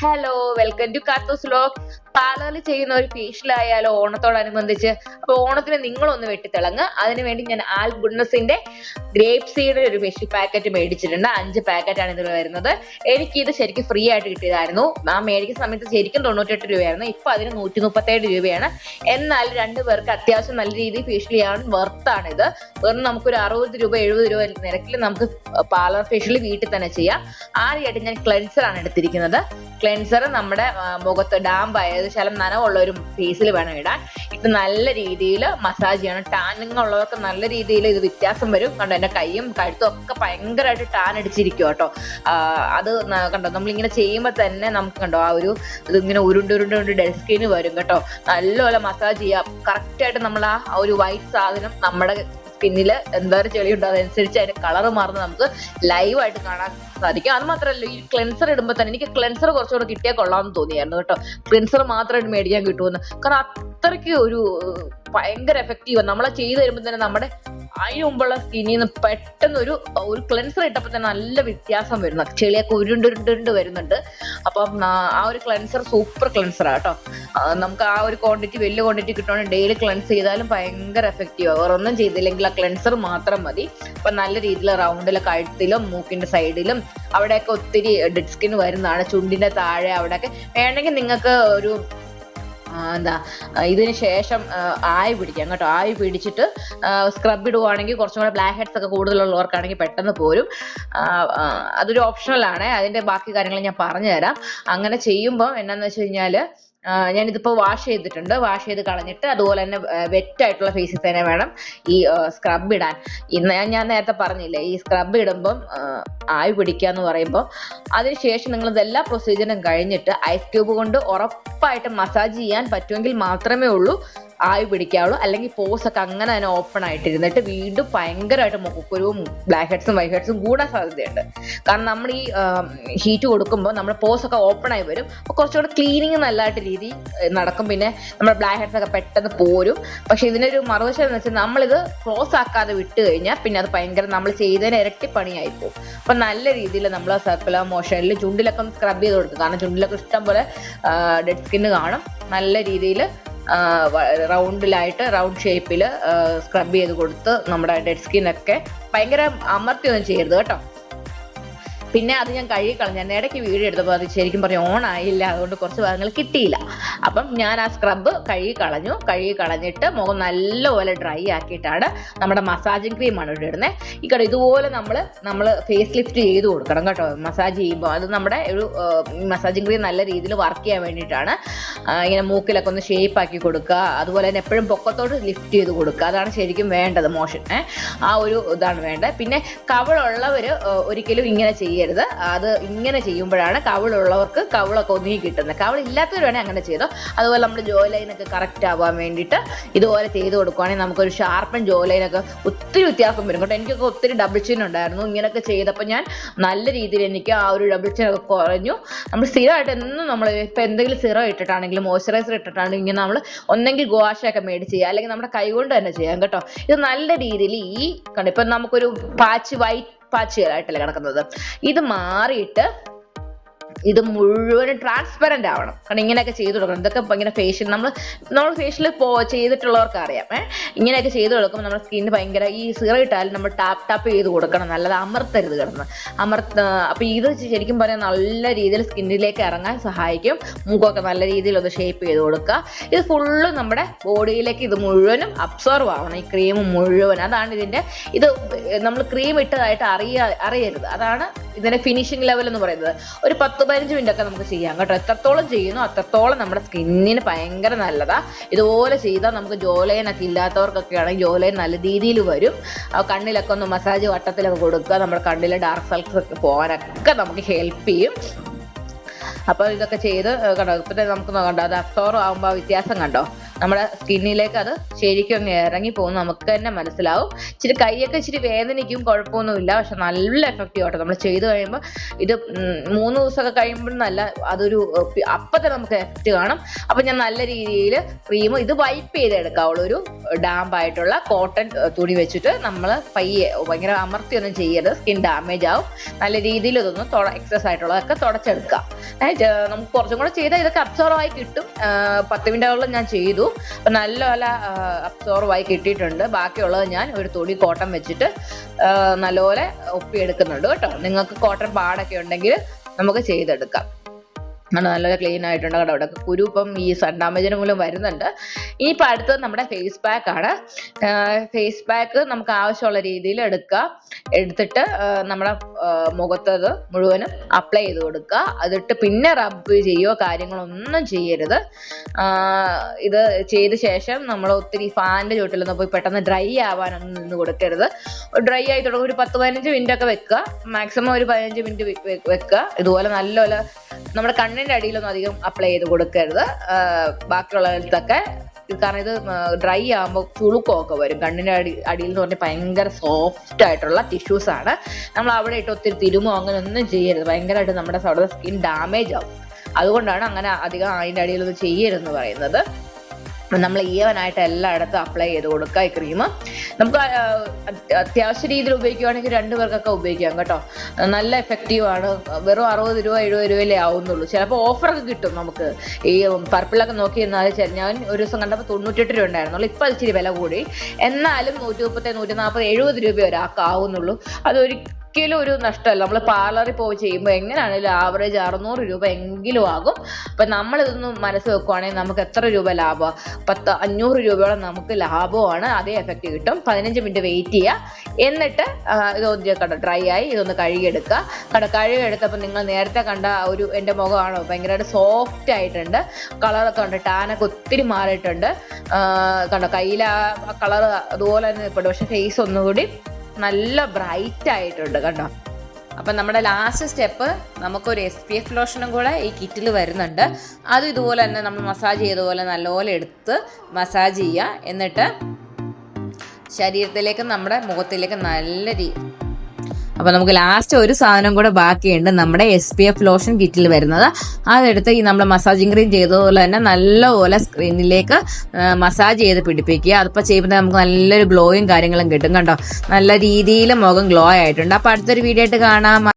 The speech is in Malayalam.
ഹലോ വെൽക്കം ടു കാത്തോസ് ലോക്ക് പാർലറിൽ ചെയ്യുന്ന ഒരു ഫേഷ്യൽ ആയാലോ ഓണത്തോടനുബന്ധിച്ച് അപ്പൊ ഓണത്തിന് നിങ്ങളൊന്ന് വെട്ടിത്തിളങ്ങ്. അതിനുവേണ്ടി ഞാൻ ആൽ ഗുഡ്നസിന്റെ ഗ്രേപ്പ് സീഡ് ഒരു ഫേഷ്യൽ പാക്കറ്റ് മേടിച്ചിട്ടുണ്ട്. അഞ്ച് പാക്കറ്റ് ആണ് ഇതിൽ വരുന്നത്. എനിക്ക് ഇത് ശരിക്കും ഫ്രീ ആയിട്ട് കിട്ടിയതായിരുന്നു. ആ മേടിക്കുന്ന സമയത്ത് ശരിക്കും തൊണ്ണൂറ്റെട്ട് രൂപയായിരുന്നു. ഇപ്പൊ അതിന് നൂറ്റി മുപ്പത്തേഴ് രൂപയാണ്. എന്നാൽ രണ്ടു പേർക്ക് അത്യാവശ്യം നല്ല രീതിയിൽ ഫേഷ്യൽ ചെയ്യാൻ വർത്താണ് ഇത്. വെറും നമുക്കൊരു അറുപത് രൂപ എഴുപത് രൂപ നിരക്കിൽ നമുക്ക് പാർലർ ഫേഷ്യൽ വീട്ടിൽ തന്നെ ചെയ്യാം. ആദ്യമായിട്ട് ഞാൻ ക്ലെൻസർ ആണ് എടുത്തിരിക്കുന്നത്. ക്ലെൻസർ നമ്മുടെ മുഖത്ത് ഡാമ്പ് ആയത് ശലം നനവുള്ള ഒരു ഫേസിൽ വേണം ഇടാൻ. ഇത് നല്ല രീതിയിൽ മസാജ് ചെയ്യണം. ടാനിങ് ഉള്ളവർക്ക് നല്ല രീതിയിൽ ഇത് വ്യത്യാസം വരും. കണ്ടോ എന്റെ കൈയും കഴുത്തും ഒക്കെ ഭയങ്കരമായിട്ട് ടാൻ അടിച്ചിരിക്കും കേട്ടോ. അത് കണ്ടോ നമ്മളിങ്ങനെ ചെയ്യുമ്പോൾ തന്നെ നമുക്ക് കണ്ടോ ആ ഒരു ഇതിങ്ങനെ ഉരുണ്ട് ഉരുണ്ട് ഉരുണ്ട് ഡെഡ് സ്കിന് വരും കേട്ടോ. നല്ലപോലെ മസാജ് ചെയ്യാം. കറക്റ്റ് ആയിട്ട് നമ്മൾ ആ ഒരു വൈറ്റ് സാധനം നമ്മുടെ സ്കിന്നിൽ എന്തോരം ചെളിയുണ്ടോ അതനുസരിച്ച് അതിന്റെ കളർ മാറുന്നത് നമുക്ക് ലൈവ് ആയിട്ട് കാണാൻ സാധിക്കും. അത് മാത്രമല്ല ഈ ക്ലെൻസർ ഇടുമ്പോൾ തന്നെ എനിക്ക് ക്ലെൻസർ കുറച്ചുകൂടെ കിട്ടിയാൽ കൊള്ളാമെന്ന് തോന്നിയായിരുന്നു കേട്ടോ. ക്ലെൻസർ മാത്രമായിട്ട് മേടിക്കാൻ കിട്ടുമെന്ന്. കാരണം അത്രയ്ക്ക് ഒരു ഭയങ്കര എഫക്റ്റീവ് നമ്മളെ ചെയ്ത് തരുമ്പോൾ തന്നെ നമ്മുടെ അതിന് മുമ്പുള്ള സ്കിന്നിൽ നിന്ന് പെട്ടെന്ന് ഒരു ഒരു ക്ലെൻസർ ഇട്ടപ്പോൾ തന്നെ നല്ല വ്യത്യാസം വരുന്നു. ചെളിയൊക്കെ ഉരുണ്ടുരുണ്ടുണ്ട് വരുന്നുണ്ട്. അപ്പം ആ ഒരു ക്ലെൻസർ സൂപ്പർ ക്ലെൻസർ കേട്ടോ. ആ, നമുക്ക് ആ ഒരു ക്വാണ്ടിറ്റി വലിയ ക്വാണ്ടിറ്റി കിട്ടുവാണെങ്കിൽ ഡെയിലി ക്ലെൻസ് ചെയ്താലും ഭയങ്കര എഫക്റ്റീവ് ആവും ഒന്നും ചെയ്തില്ലെങ്കിൽ ആ ക്ലെൻസർ മാത്രം മതി. അപ്പം നല്ല രീതിയിൽ റൗണ്ടിലെ കഴുത്തിലും മൂക്കിന്റെ സൈഡിലും അവിടെയൊക്കെ ഒത്തിരി ഡെഡ് സ്കിൻ വരുന്നതാണ്. ചുണ്ടിന്റെ താഴെ അവിടെയൊക്കെ. വേണമെങ്കിൽ നിങ്ങൾക്ക് ഒരു എന്താ ഇതിന് ശേഷം ആയി പിടിക്കാം കേട്ടോ. ആയി പിടിച്ചിട്ട് സ്ക്രബ് ഇടുവാണെങ്കിൽ കുറച്ചും കൂടെ ബ്ലാക്ക് ഹെഡ്സ് ഒക്കെ കൂടുതലുള്ളവർക്കാണെങ്കിൽ പെട്ടെന്ന് പോരും. അതൊരു ഓപ്ഷണലാണ് അതിന്റെ ബാക്കി കാര്യങ്ങൾ ഞാൻ പറഞ്ഞു തരാം അങ്ങനെ ചെയ്യുമ്പോൾ എന്നാന്ന് വെച്ച് കഴിഞ്ഞാൽ ആ, ഞാനിതിപ്പോ വാഷ് ചെയ്തിട്ടുണ്ട്. വാഷ് ചെയ്ത് കളഞ്ഞിട്ട് അതുപോലെ തന്നെ വെറ്റ് ആയിട്ടുള്ള ഫേസിൽ തന്നെ വേണം ഈ സ്ക്രബ് ഇടാൻ. ഇന്ന് ഞാൻ- നേരത്തെ പറഞ്ഞില്ലേ ഈ സ്ക്രബ് ഇടുമ്പം ആവി പിടിക്കുക എന്ന് പറയുമ്പോൾ അതിനുശേഷം നിങ്ങൾ ഇതെല്ലാ പ്രൊസീജിയറും കഴിഞ്ഞിട്ട് ഐസ് ക്യൂബ് കൊണ്ട് ഉറപ്പായിട്ട് മസാജ് ചെയ്യാൻ പറ്റുമെങ്കിൽ മാത്രമേ ഉള്ളൂ. ആവി പിടിക്കാവുള്ളൂ. അല്ലെങ്കിൽ പോസ് ഒക്കെ അങ്ങനെ തന്നെ ഓപ്പൺ ആയിട്ട് ഇരുന്നിട്ട് വീണ്ടും ഭയങ്കരമായിട്ട് മുഖക്കുരുവും ബ്ലാക്ക് ഹെഡ്സും വൈറ്റ് ഹെഡ്സും കൂടാൻ സാധ്യതയുണ്ട്. കാരണം നമ്മൾ ഈ ഹീറ്റ് കൊടുക്കുമ്പോൾ നമ്മൾ പോസ് ഒക്കെ ഓപ്പൺ ആയി വരും. അപ്പോൾ കുറച്ചുകൂടെ ക്ലീനിങ് നല്ലതായിട്ട് രീതി നടക്കും. പിന്നെ നമ്മുടെ ബ്ലാക്ക് ഹെഡ്സ് ഒക്കെ പെട്ടെന്ന് പോരും. പക്ഷെ ഇതിനൊരു മറുവശം എന്ന് വെച്ചാൽ നമ്മളിത് ക്ലോസ് ആക്കാതെ വിട്ട് കഴിഞ്ഞാൽ പിന്നെ അത് ഭയങ്കര നമ്മൾ ചെയ്തതിന് ഇരട്ടി പണിയായി പോകും. അപ്പൊ നല്ല രീതിയിൽ നമ്മൾ സർക്കുലർ മോഷനിൽ ചുണ്ടിലൊക്കെ സ്ക്രബ് ചെയ്ത് കൊടുക്കും. കാരണം ചുണ്ടിലൊക്കെ ഇഷ്ടം പോലെ ഡെഡ് സ്കിന്ന് കാണും. നല്ല രീതിയിൽ റൗണ്ടിലായിട്ട് റൗണ്ട് ഷേപ്പിൽ സ്ക്രബ് ചെയ്ത് കൊടുത്ത് നമ്മുടെ ഡെഡ് സ്കിന്നൊക്കെ ഭയങ്കര അമർത്തിയൊന്നും ചെയ്യരുത് കേട്ടോ. പിന്നെ അത് ഞാൻ കഴുകി കളഞ്ഞു. ഞാൻ ഇടയ്ക്ക് വീഡിയോ എടുത്തപ്പോൾ അത് ശരിക്കും പറഞ്ഞു ഓൺ ആയില്ല അതുകൊണ്ട് കുറച്ച് ഭാഗങ്ങൾ കിട്ടിയില്ല. അപ്പം ഞാൻ ആ സ്ക്രബ് കഴുകി കളഞ്ഞു. കഴുകി കളഞ്ഞിട്ട് മുഖം നല്ലപോലെ ഡ്രൈ ആക്കിയിട്ടാണ് നമ്മുടെ മസാജിങ് ക്രീമാണ് ഇവിടെ ഇടുന്നത് ഈ കട ഇതുപോലെ നമ്മൾ നമ്മൾ ഫേസ് ലിഫ്റ്റ് ചെയ്ത് കൊടുക്കണം കേട്ടോ. മസാജ് ചെയ്യുമ്പോൾ അത് നമ്മുടെ ഒരു മസാജിങ് ക്രീം നല്ല രീതിയിൽ വർക്ക് ചെയ്യാൻ വേണ്ടിയിട്ടാണ്. ഇങ്ങനെ മൂക്കിലൊക്കെ ഒന്ന് ഷേപ്പ് ആക്കി കൊടുക്കുക. അതുപോലെ തന്നെ എപ്പോഴും പൊക്കത്തോട്ട് ലിഫ്റ്റ് ചെയ്ത് കൊടുക്കുക. അതാണ് ശരിക്കും വേണ്ടത് മോഷൻ. ആ ഒരു ഇതാണ് വേണ്ടത്. പിന്നെ കവളുള്ളവർ ഒരിക്കലും ഇങ്ങനെ ചെയ്യരുത്. അത് ഇങ്ങനെ ചെയ്യുമ്പോഴാണ് കവിളുള്ളവർക്ക് കവിളൊക്കെ ഒതുങ്ങി കിട്ടുന്നത്. കവിളില്ലാത്തവരാണെങ്കിൽ അങ്ങനെ ചെയ്തോ. അതുപോലെ നമ്മൾ ജോ ലൈനൊക്കെ കറക്റ്റ് ആവാൻ വേണ്ടിയിട്ട് ഇതുപോലെ ചെയ്ത് കൊടുക്കുവാണെങ്കിൽ നമുക്കൊരു ഷാർപ്പൻ ജോ ലൈനൊക്കെ ഒത്തിരി വ്യത്യാസം വരും. കേട്ടോ എനിക്കൊക്കെ ഒത്തിരി ഡബിൾ ചിൻ ഉണ്ടായിരുന്നു. ഇങ്ങനെയൊക്കെ ചെയ്തപ്പോൾ ഞാൻ നല്ല രീതിയിൽ എനിക്ക് ആ ഒരു ഡബിൾ ചിൻ ഒക്കെ കുറഞ്ഞു. നമ്മൾ സ്ഥിരമായിട്ട് എന്നും നമ്മൾ ഇപ്പം എന്തെങ്കിലും സിറം ഇട്ടിട്ടാണെങ്കിലും മോയ്സ്ചറൈസർ ഇട്ടിട്ടാണെങ്കിലും ഇങ്ങനെ നമ്മൾ ഒന്നെങ്കിൽ ഗുവാഷയൊക്കെ മേടിച്ച് ചെയ്യുക. അല്ലെങ്കിൽ നമ്മുടെ കൈ കൊണ്ട് തന്നെ ചെയ്യാം കേട്ടോ. ഇത് നല്ല രീതിയിൽ ഈ കണ്ടോ ഇപ്പം നമുക്കൊരു പാച്ച് വൈറ്റ് പാച്ചുകളായിട്ടല്ലേ കിടക്കുന്നത്. ഇത് മാറിയിട്ട് ഇത് മുഴുവൻ ട്രാൻസ്പെറന്റ് ആവണം. കാരണം ഇങ്ങനെയൊക്കെ ചെയ്തു കൊടുക്കണം. ഇതൊക്കെ ഇങ്ങനെ ഫേഷ്യൽ നമ്മൾ നമ്മൾ ഫേഷ്യൽ പോ ചെയ്തിട്ടുള്ളവർക്ക് അറിയാം. ഏഹ് ഇങ്ങനെയൊക്കെ ചെയ്തു കൊടുക്കുമ്പോൾ നമ്മുടെ സ്കിന്നിന് ഭയങ്കര ഈ സിറം ഇട്ടാലും നമ്മൾ ടാപ്പ് ടാപ്പ് ചെയ്ത് കൊടുക്കണം. നല്ലത് അമർത്തരുത് കിടന്ന്. അമർത്ത അപ്പൊ ഇത് ശരിക്കും പറയാൻ നല്ല രീതിയിൽ സ്കിന്നിലേക്ക് ഇറങ്ങാൻ സഹായിക്കും. മുഖമൊക്കെ നല്ല രീതിയിൽ ഒന്ന് ഷേപ്പ് ചെയ്ത് കൊടുക്കുക. ഇത് ഫുള്ള് നമ്മുടെ ബോഡിയിലേക്ക് ഇത് മുഴുവനും അബ്സോർവ് ആവണം. ഈ ക്രീം മുഴുവൻ അതാണ് ഇതിന്റെ ഇത് നമ്മൾ ക്രീം ഇട്ടതായിട്ട് അറിയ അറിയരുത്. അതാണ് ഇതിന്റെ ഫിനിഷിംഗ് ലെവൽ എന്ന് പറയുന്നത്. ഒരു പത്ത് പതിനഞ്ച് മിനിറ്റ് ഒക്കെ നമുക്ക് ചെയ്യാം കേട്ടോ. എത്രത്തോളം ചെയ്യുന്നു അത്രത്തോളം നമ്മുടെ സ്കിന്നിന് ഭയങ്കര നല്ലതാ. ഇതുപോലെ ചെയ്താൽ നമുക്ക് ജോലൈനൊക്കെ ഇല്ലാത്തവർക്കൊക്കെ ആണെങ്കിൽ ജോലൈൻ നല്ല രീതിയിൽ വരും. കണ്ണിലൊക്കെ ഒന്ന് മസാജ് വട്ടത്തിലൊക്കെ കൊടുക്കുക നമ്മുടെ കണ്ണിലെ ഡാർക്ക് സർക്കിൾസ് ഒക്കെ പോകാനൊക്കെ നമുക്ക് ഹെൽപ്പ് ചെയ്യും. അപ്പോൾ ഇതൊക്കെ ചെയ്ത് കണ്ടോ ഇപ്പത്തെ നമുക്ക് കണ്ടോ അത് അബ്സോർവ് ആകുമ്പോൾ വ്യത്യാസം കണ്ടോ? നമ്മുടെ സ്കിന്നിലേക്ക് അത് ശരിക്കും അങ്ങ് ഇറങ്ങി പോകുന്നു. നമുക്ക് തന്നെ മനസ്സിലാവും. ഇച്ചിരി കൈയൊക്കെ ഇച്ചിരി വേദനിക്കും കുഴപ്പമൊന്നുമില്ല. പക്ഷെ നല്ല എഫക്റ്റീവ് ആട്ടോ. നമ്മൾ ചെയ്തു കഴിയുമ്പോൾ ഇത് മൂന്ന് ദിവസമൊക്കെ കഴിയുമ്പോൾ നല്ല അതൊരു അപ്പം തന്നെ നമുക്ക് എഫക്റ്റ് കാണും. അപ്പം ഞാൻ നല്ല രീതിയിൽ ക്രീം ഇത് വൈപ്പ് ചെയ്തെടുക്കാവുള്ളൂ. ഒരു ഡാമ്പായിട്ടുള്ള കോട്ടൺ തുണി വെച്ചിട്ട് നമ്മൾ പയ്യെ ഭയങ്കര അമർത്തിയൊന്നും ചെയ്യരുത്. സ്കിൻ ഡാമേജ് ആവും. നല്ല രീതിയിൽ ഇതൊന്ന് എക്സസ് ആയിട്ടുള്ളതൊക്കെ ജ- നമുക്ക് കുറച്ചും കൂടെ ചെയ്താൽ ഇതൊക്കെ അബ്സോർവ് ആയി കിട്ടും. പത്ത് മിനിറ്റോളം ഞാൻ ചെയ്തു. അപ്പൊ നല്ല പോലെ അബ്സോർവ് ആയി കിട്ടിയിട്ടുണ്ട്. ബാക്കിയുള്ളത് ഞാൻ ഒരു തുണി കോട്ടൺ വെച്ചിട്ട് നല്ലപോലെ ഒപ്പിയെടുക്കുന്നുണ്ട് കേട്ടോ. നിങ്ങൾക്ക് കോട്ടൺ പാടൊക്കെ ഉണ്ടെങ്കിൽ നമുക്ക് ചെയ്തെടുക്കാം. ആണ് നല്ല ക്ലീൻ ആയിട്ടുണ്ട് കേട്ടോ. അവിടെ കുരു ഇപ്പം ഈ സൺ ഡാമേജിന് മൂലം വരുന്നുണ്ട്. ഇനിയിപ്പോൾ അടുത്തത് നമ്മുടെ ഫേസ് പാക്ക് ആണ്. ഫേസ് പാക്ക് നമുക്ക് ആവശ്യമുള്ള രീതിയിൽ എടുക്കുക എടുത്തിട്ട് നമ്മുടെ മുഖത്തത് മുഴുവനും അപ്ലൈ ചെയ്ത് കൊടുക്കുക. അതിട്ട് പിന്നെ റബ്ബ് ചെയ്യുകയോ കാര്യങ്ങളൊന്നും ചെയ്യരുത്. ഇത് ചെയ്ത ശേഷം നമ്മൾ ഒത്തിരി ഫാനിന്റെ ചുവട്ടിലൊന്നും പോയി പെട്ടെന്ന് ഡ്രൈ ആവാനൊന്നും നിന്ന് കൊടുക്കരുത്. ഡ്രൈ ആയി തുടങ്ങും. ഒരു പത്ത് പതിനഞ്ച് മിനിറ്റ് ഒക്കെ വെക്കുക. മാക്സിമം ഒരു പതിനഞ്ച് മിനിറ്റ് വെക്കുക. ഇതുപോലെ നല്ലപോലെ നമ്മുടെ കണ്ണിന്റെ അടിയിലൊന്നും അധികം അപ്ലൈ ചെയ്ത് കൊടുക്കരുത്. ബാക്കിയുള്ളതൊക്കെ കാരണം ഇത് ഡ്രൈ ആകുമ്പോൾ ചുളുക്കമൊക്കെ വരും. കണ്ണിന്റെ അടി അടിയിൽ എന്ന് പറഞ്ഞാൽ ഭയങ്കര സോഫ്റ്റ് ആയിട്ടുള്ള ടിഷ്യൂസ് ആണ്. നമ്മൾ അവിടെ ഇട്ട് ഒത്തിരി തിരുമോ അങ്ങനെ ഒന്നും ചെയ്യരുത്. ഭയങ്കരമായിട്ട് നമ്മുടെ അവിടെ സ്കിൻ ഡാമേജ് ആവും. അതുകൊണ്ടാണ് അങ്ങനെ അധികം അതിന്റെ അടിയിലൊന്നും ചെയ്യരുതെന്ന് പറയുന്നത്. നമ്മൾ ഈവനായിട്ട് എല്ലായിടത്തും അപ്ലൈ ചെയ്ത് കൊടുക്കുക ഈ ക്രീം നമുക്ക് അത്യാവശ്യ രീതിയിൽ ഉപയോഗിക്കുകയാണെങ്കിൽ രണ്ടു പേർക്കൊക്കെ ഉപയോഗിക്കാം കേട്ടോ. നല്ല എഫക്റ്റീവ് ആണ്. വെറും അറുപത് രൂപ എഴുപത് രൂപയിലേ ആവുന്നുള്ളൂ. ചിലപ്പോൾ ഓഫറൊക്കെ കിട്ടും നമുക്ക്. ഈ പർപ്പിളൊക്കെ നോക്കി എന്നാൽ ഞാൻ ഒരു ദിവസം കണ്ടപ്പോൾ തൊണ്ണൂറ്റെട്ട് രൂപ ഉണ്ടായിരുന്നുള്ളൂ. ഇപ്പം ഇച്ചിരി വില കൂടി. എന്നാലും നൂറ്റി മുപ്പത്തി നൂറ്റി നാൽപ്പത് എഴുപത് രൂപ ഒരാൾക്ക് ആവുന്നുള്ളൂ. അതൊരിക്കലും ഒരു നഷ്ടമല്ല. നമ്മൾ പാർലറിൽ പോയി ചെയ്യുമ്പോൾ എങ്ങനെയാണെങ്കിലും ആവറേജ് അറുന്നൂറ് രൂപ എങ്കിലും ആകും. അപ്പം നമ്മളിതൊന്നും മനസ്സ് വെക്കുവാണെങ്കിൽ നമുക്ക് എത്ര രൂപ ലാഭമാണ് പത്ത് അഞ്ഞൂറ് രൂപയോളം നമുക്ക് ലാഭമാണ്. അതേ എഫക്റ്റ് കിട്ടും. പതിനഞ്ച് മിനിറ്റ് വെയിറ്റ് ചെയ്യുക എന്നിട്ട് ഇതൊന്ന് കണ്ടോ ഡ്രൈ ആയി ഇതൊന്ന് കഴുകിയെടുക്കുക. കണ്ടോ കഴുകിയെടുത്തപ്പോൾ നിങ്ങൾ നേരത്തെ കണ്ട ഒരു എന്റെ മുഖമാണോ? ഭയങ്കരമായിട്ട് സോഫ്റ്റ് ആയിട്ടുണ്ട്. കളറൊക്കെ ഉണ്ട്. ടാനൊക്കെ ഒത്തിരി മാറിയിട്ടുണ്ട്. കണ്ടോ കയ്യിൽ ആ കളർ അതുപോലെ തന്നെ നിൽപ്പുണ്ട് പക്ഷെ ഫേസ് ഒന്നുകൂടി നല്ല ബ്രൈറ്റ് ആയിട്ടുണ്ട് കണ്ടോ അപ്പം നമ്മുടെ ലാസ്റ്റ് സ്റ്റെപ്പ് നമുക്കൊരു എസ് പി എഫ് ലോഷനും കൂടെ ഈ കിറ്റിൽ വരുന്നുണ്ട്. അതും ഇതുപോലെ തന്നെ നമ്മൾ മസാജ് ചെയ്ത പോലെ നല്ലപോലെ എടുത്ത് മസാജ് ചെയ്യുക. എന്നിട്ട് ശരീരത്തിലേക്കും നമ്മുടെ മുഖത്തിലേക്കും നല്ല രീ അപ്പോൾ നമുക്ക് ലാസ്റ്റ് ഒരു സാധനം കൂടെ ബാക്കിയുണ്ട്. നമ്മുടെ എസ് പി എഫ് ലോഷൻ കിറ്റിൽ വരുന്നത്. അതെടുത്ത് ഈ നമ്മൾ മസാജിങ് ക്രീം ചെയ്തതുപോലെ തന്നെ നല്ലപോലെ സ്ക്രീനിലേക്ക് മസാജ് ചെയ്ത് പിടിപ്പിക്കുക. അതിപ്പോൾ ചെയ്യുമ്പോൾ നമുക്ക് നല്ലൊരു ഗ്ലോയും കാര്യങ്ങളും കിട്ടും കണ്ടോ? നല്ല രീതിയിൽ മുഖം ഗ്ലോ ആയിട്ടുണ്ട്. അപ്പോൾ അടുത്തൊരു വീഡിയോ ആയിട്ട് കാണാം.